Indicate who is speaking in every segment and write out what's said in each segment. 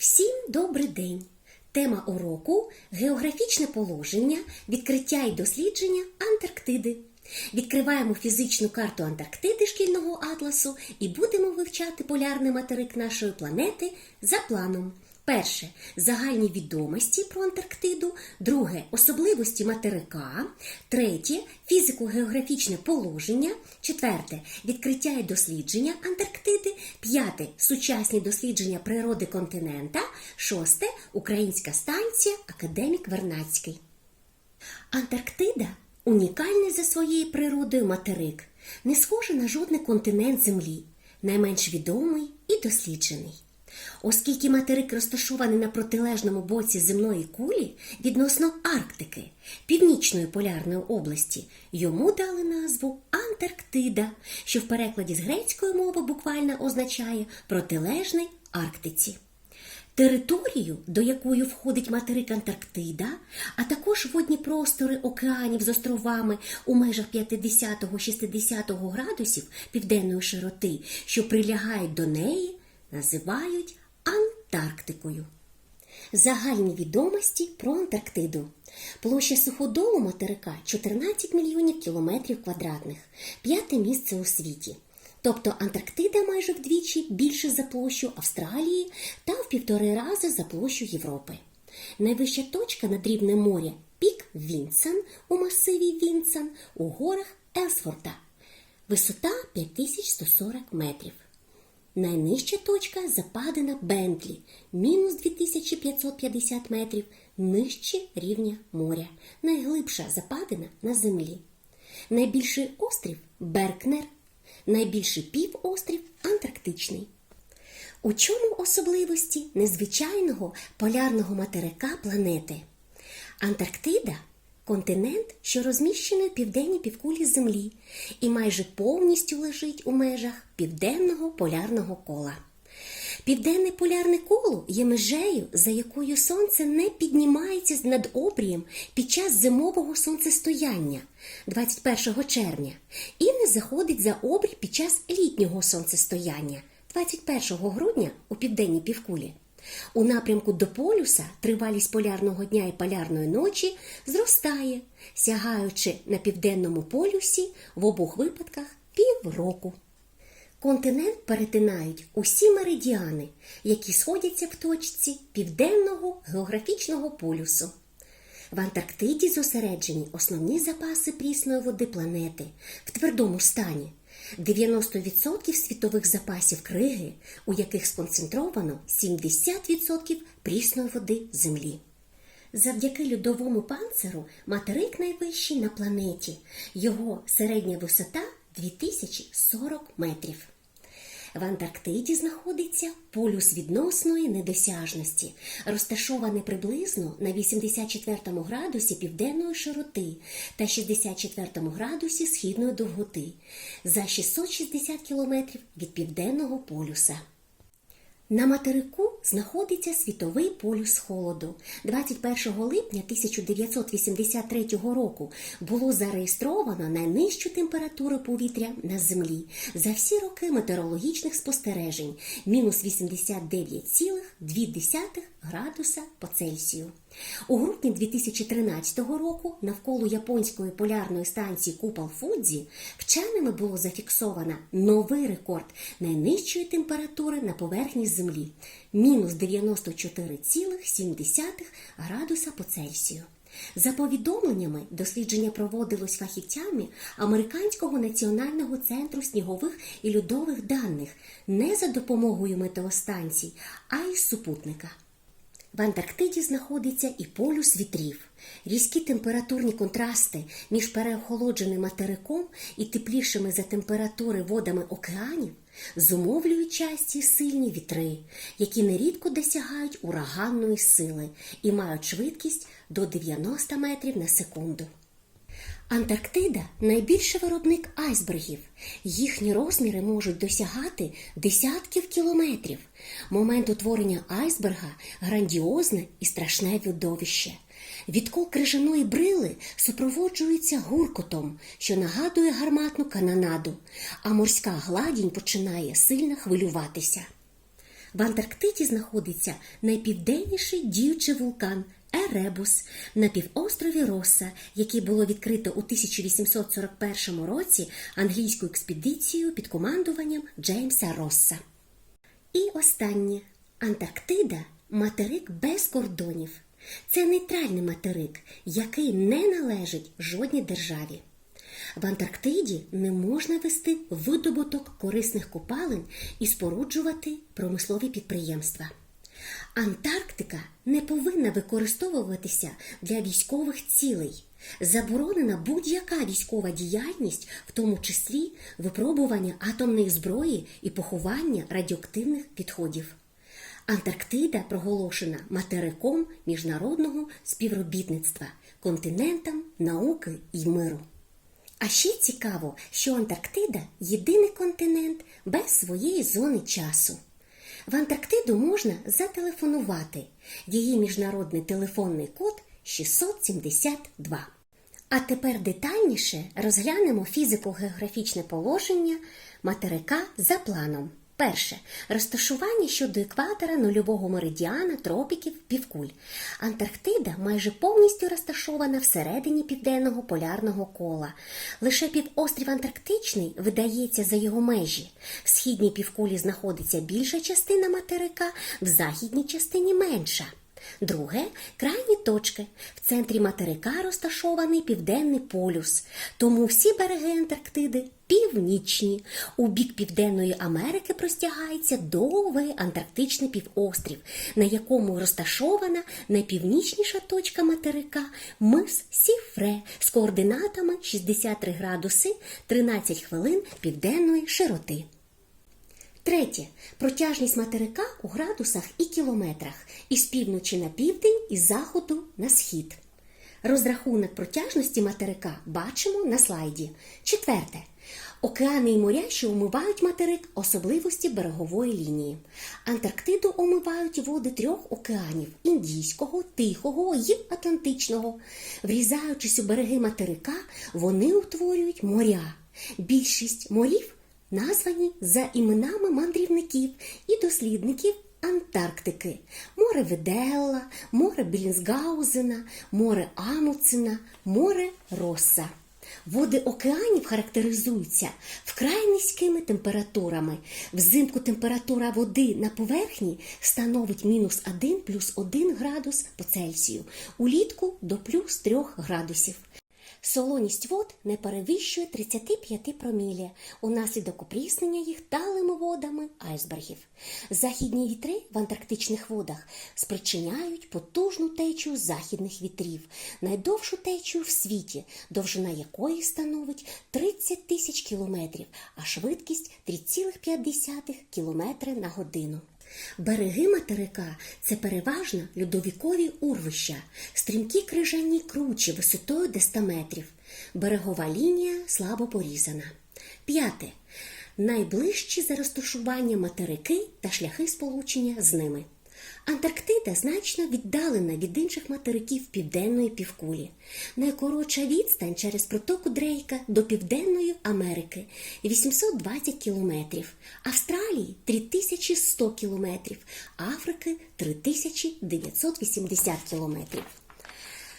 Speaker 1: Всім добрий день! Тема уроку географічне положення, відкриття і дослідження Антарктиди. Відкриваємо фізичну карту Антарктиди шкільного атласу і будемо вивчати полярний материк нашої планети за планом. Перше загальні відомості про Антарктиду, друге особливості материка, третє фізико-географічне положення, четверте відкриття і дослідження Антарктиди, п'яте сучасні дослідження природи континента, шосте українська станція Академік Вернацький. Антарктида унікальний за своєю природою материк, не схожий на жодний континент Землі, найменш відомий і досліджений. Оскільки материк розташований на протилежному боці земної кулі відносно Арктики, північної полярної області, йому дали назву Антарктида, що в перекладі з грецької мови буквально означає протилежний Арктиці. Територію, до якої входить материк Антарктида, а також водні простори океанів з островами у межах 50-60 градусів південної широти, що прилягають до неї, називають Антарктикою. Загальні відомості про Антарктиду. Площа суходолу материка 14 мільйонів кілометрів квадратних, п'яте місце у світі. Тобто Антарктида майже вдвічі більше за площу Австралії та в півтори рази за площу Європи. Найвища точка над рівнем моря пік Вінсен у масиві Вінсен у горах Елсфорта. Висота 5140 метрів. Найнижча точка западина Бентлі, мінус 2550 метрів нижче рівня моря. Найглибша западина на землі. Найбільший острів Беркнер, найбільший півострів Антарктичний. У чому особливості незвичайного полярного материка планети? Антарктида континент, що розміщений в південній півкулі Землі і майже повністю лежить у межах південного полярного кола. Південне полярне коло є межею, за якою сонце не піднімається над обрієм під час зимового сонцестояння 21 червня і не заходить за обрій під час літнього сонцестояння 21 грудня у південній півкулі. У напрямку до полюса тривалість полярного дня і полярної ночі зростає, сягаючи на південному полюсі в обох випадках півроку. Континент перетинають усі меридіани, які сходяться в точці південного географічного полюсу. В Антарктиді зосереджені основні запаси прісної води планети в твердому стані. 90% світових запасів криги, у яких сконцентровано 70% прісної води Землі. Завдяки льодовому панциру материк найвищий на планеті. Його середня висота 2040 метрів. В Антарктиді знаходиться полюс відносної недосяжності, розташований приблизно на 84 градусі південної широти та 64 градусі східної довготи за 660 кілометрів від південного полюса. На материку знаходиться світовий полюс холоду. 21 липня 1983 року було зареєстровано найнижчу температуру повітря на Землі за всі роки метеорологічних спостережень мінус 89,2 градуса по Цельсію. У грудні 2013 року навколо японської полярної станції Купал Фудзі вченими було зафіксовано новий рекорд найнижчої температури на поверхні Землі мінус 94,7 градуса по Цельсію. За повідомленнями, дослідження проводилось фахівцями Американського національного центру снігових і льодових даних не за допомогою метеостанцій, а й супутника. В Антарктиді знаходиться і полюс вітрів. Різкі температурні контрасти між переохолодженим материком і теплішими за температури водами океанів зумовлюють часті сильні вітри, які нерідко досягають ураганної сили і мають швидкість до 90 метрів на секунду. Антарктида найбільший виробник айсбергів. Їхні розміри можуть досягати десятків кілометрів. Момент утворення айсберга грандіозне і страшне видовище. Відкол крижаної брили супроводжується гуркотом, що нагадує гарматну канонаду, а морська гладінь починає сильно хвилюватися. В Антарктиді знаходиться найпівденніший діючий вулкан Еребус на півострові Росса, який було відкрито у 1841 році англійською експедицією під командуванням Джеймса Росса. І останнє Антарктида материк без кордонів. Це нейтральний материк, який не належить жодній державі. В Антарктиді не можна вести видобуток корисних копалин і споруджувати промислові підприємства. Антарктика не повинна використовуватися для військових цілей. Заборонена будь-яка військова діяльність, в тому числі випробування атомної зброї і поховання радіоактивних відходів. Антарктида проголошена материком міжнародного співробітництва, континентом науки і миру. А ще цікаво, що Антарктида єдиний континент без своєї зони часу. В Антарктиду можна зателефонувати. Її міжнародний телефонний код 672. А тепер детальніше розглянемо фізико-географічне положення материка за планом. Перше розташування щодо екватора нульового меридіана тропіків півкуль. Антарктида майже повністю розташована всередині південного полярного кола. Лише півострів Антарктичний видається за його межі. В східній півкулі знаходиться більша частина материка, в західній частині менша. Друге крайні точки. В центрі материка розташований південний полюс, тому всі береги Антарктиди північні. У бік Південної Америки простягається довгий Антарктичний півострів, на якому розташована найпівнічніша точка материка мис Сіфре з координатами 63 градуси 13 хвилин південної широти. Третє. Протяжність материка у градусах і кілометрах із півночі на південь і з заходу на схід. Розрахунок протяжності материка бачимо на слайді. Четверте. Океани і моря, що омивають материк, особливості берегової лінії. Антарктиду омивають води трьох океанів Індійського, Тихого і Атлантичного. Врізаючись у береги материка, вони утворюють моря. Більшість морів названі за іменами мандрівників і дослідників Антарктики: море Веделла, море Білінсгаузена, море Амуцена, море Росса. Води океанів характеризуються вкрай низькими температурами. Взимку температура води на поверхні становить мінус 1 плюс 1 градус по Цельсію, улітку до плюс 3 градусів. Солоність вод не перевищує 35 промілі унаслідок опріснення їх талими водами айсбергів. Західні вітри в антарктичних водах спричиняють потужну течію західних вітрів, найдовшу течію в світі, довжина якої становить 30 тисяч кілометрів, а швидкість 3,5 кілометри на годину. Береги материка це переважно льодовікові урвища, стрімкі крижані кручі висотою до 100 метрів. Берегова лінія слабо порізана. П'яте. Найближчі за розташування материки та шляхи сполучення з ними. Антарктида значно віддалена від інших материків південної півкулі. Найкоротша відстань через протоку Дрейка до Південної Америки 820 кілометрів, Австралії 3100 кілометрів, Африки 3980 кілометрів.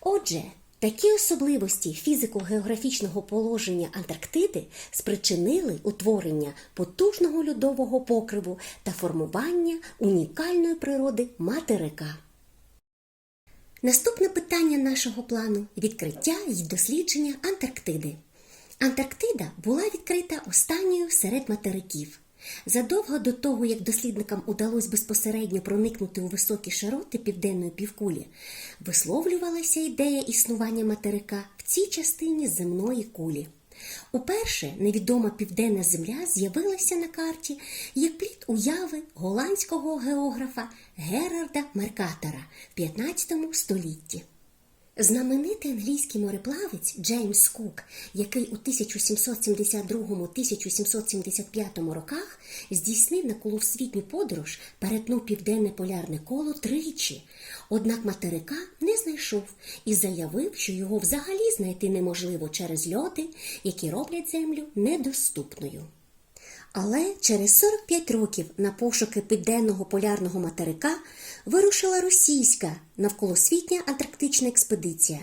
Speaker 1: Отже, Такі особливості фізико-географічного положення Антарктиди спричинили утворення потужного льодового покриву та формування унікальної природи материка. Наступне питання нашого плану відкриття і дослідження Антарктиди. Антарктида була відкрита останньою серед материків. Задовго до того, як дослідникам удалось безпосередньо проникнути у високі широти південної півкулі, висловлювалася ідея існування материка в цій частині земної кулі. Уперше невідома південна земля з'явилася на карті як плід уяви голландського географа Герарда Меркатора в 15 столітті. Знаменитий англійський мореплавець Джеймс Кук, який у 1772-1775 роках здійснив на коловсвітню подорож, перетнув південне полярне коло тричі. Однак материка не знайшов і заявив, що його взагалі знайти неможливо через льоди, які роблять землю недоступною. Але через 45 років на пошуки південного полярного материка вирушила російська навколосвітня антарктична експедиція.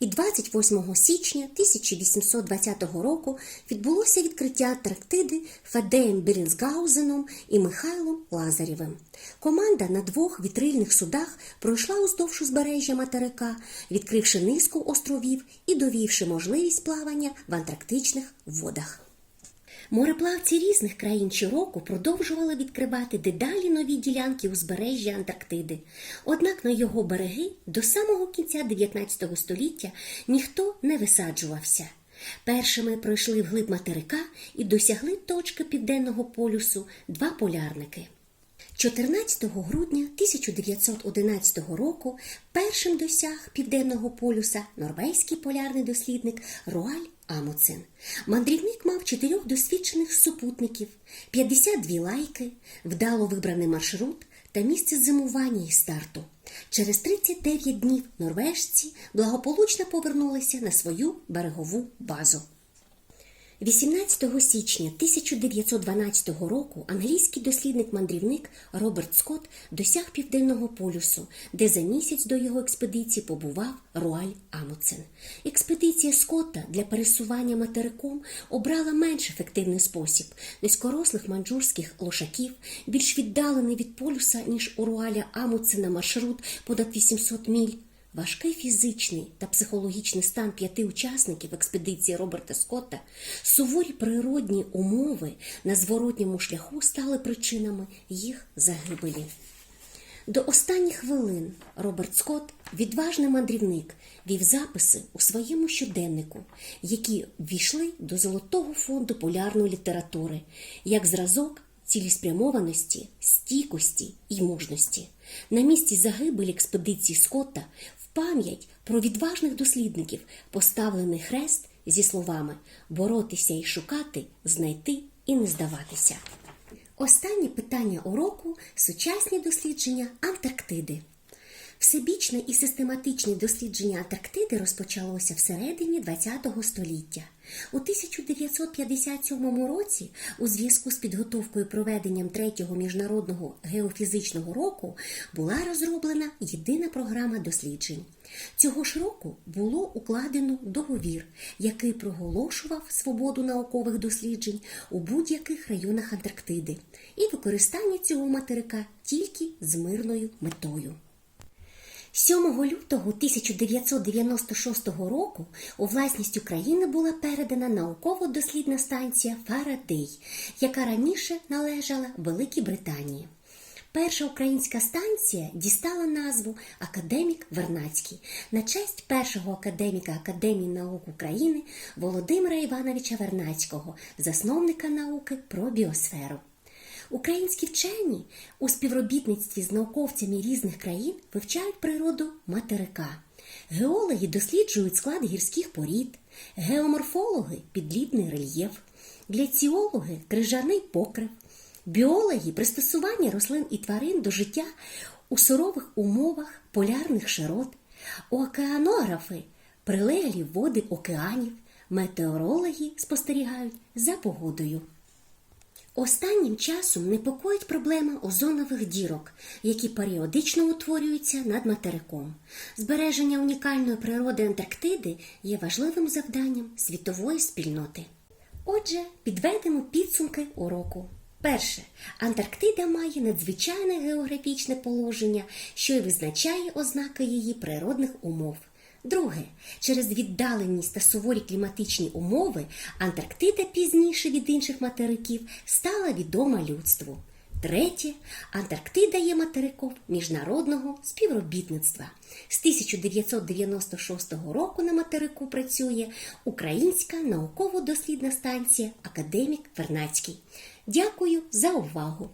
Speaker 1: І 28 січня 1820 року відбулося відкриття Антарктиди Фадеєм Берінсгаузеном і Михайлом Лазарєвим. Команда на двох вітрильних судах пройшла уздовж узбережжя материка, відкривши низку островів і довівши можливість плавання в антарктичних водах. Мореплавці різних країн щороку продовжували відкривати дедалі нові ділянки узбережжя Антарктиди. Однак на його береги до самого кінця 19 століття ніхто не висаджувався. Першими пройшли вглиб материка і досягли точки південного полюсу два полярники. 14 грудня 1911 року першим досяг південного полюса норвезький полярний дослідник Роаль Амуцен. Мандрівник мав чотирьох досвідчених супутників, 52 лайки, вдало вибраний маршрут та місце зимування і старту. Через 39 днів норвежці благополучно повернулися на свою берегову базу. 18 січня 1912 року англійський дослідник-мандрівник Роберт Скотт досяг Південного полюсу, де за місяць до його експедиції побував Руаль Амуцен. Експедиція Скотта для пересування материком обрала менш ефективний спосіб низькорослих манджурських лошаків, більш віддалений від полюса, ніж у Руаля Амуцена маршрут понад 800 міль. Важкий фізичний та психологічний стан п'яти учасників експедиції Роберта Скотта, суворі природні умови на зворотньому шляху стали причинами їх загибелі. До останніх хвилин Роберт Скотт, відважний мандрівник, вів записи у своєму щоденнику, які ввійшли до золотого фонду полярної літератури, як зразок цілеспрямованості, стійкості і мужності. На місці загибелі експедиції Скотта пам'ять про відважних дослідників поставлений хрест зі словами боротися і шукати, знайти і не здаватися. Останнє питання уроку сучасні дослідження Антарктиди. Всебічне і систематичне дослідження Антарктиди розпочалося всередині ХХ століття. У 1957 році, у зв'язку з підготовкою проведенням третього міжнародного геофізичного року, була розроблена єдина програма досліджень. Цього ж року було укладено договір, який проголошував свободу наукових досліджень у будь-яких районах Антарктиди і використання цього материка тільки з мирною метою. 7 лютого 1996 року у власність України була передана науково-дослідна станція Фарадей, яка раніше належала Великій Британії. Перша українська станція дістала назву Академік Вернацький на честь першого академіка Академії наук України Володимира Івановича Вернацького, засновника науки про біосферу. Українські вчені у співробітництві з науковцями різних країн вивчають природу материка. Геологи досліджують склад гірських порід, геоморфологи підлідний рельєф, гляціологи крижаний покрив, біологи пристосування рослин і тварин до життя у сурових умовах полярних широт, океанографи прилеглі води океанів, метеорологи спостерігають за погодою. Останнім часом непокоїть проблема озонових дірок, які періодично утворюються над материком. Збереження унікальної природи Антарктиди є важливим завданням світової спільноти. Отже, підведемо підсумки уроку. Перше, Антарктида має надзвичайне географічне положення, що й визначає ознаки її природних умов. Друге, через віддаленість та суворі кліматичні умови Антарктида пізніше від інших материків стала відома людству. Третє, Антарктида є материком міжнародного співробітництва. З 1996 року на материку працює Українська науково-дослідна станція Академік Вернацький. Дякую за увагу!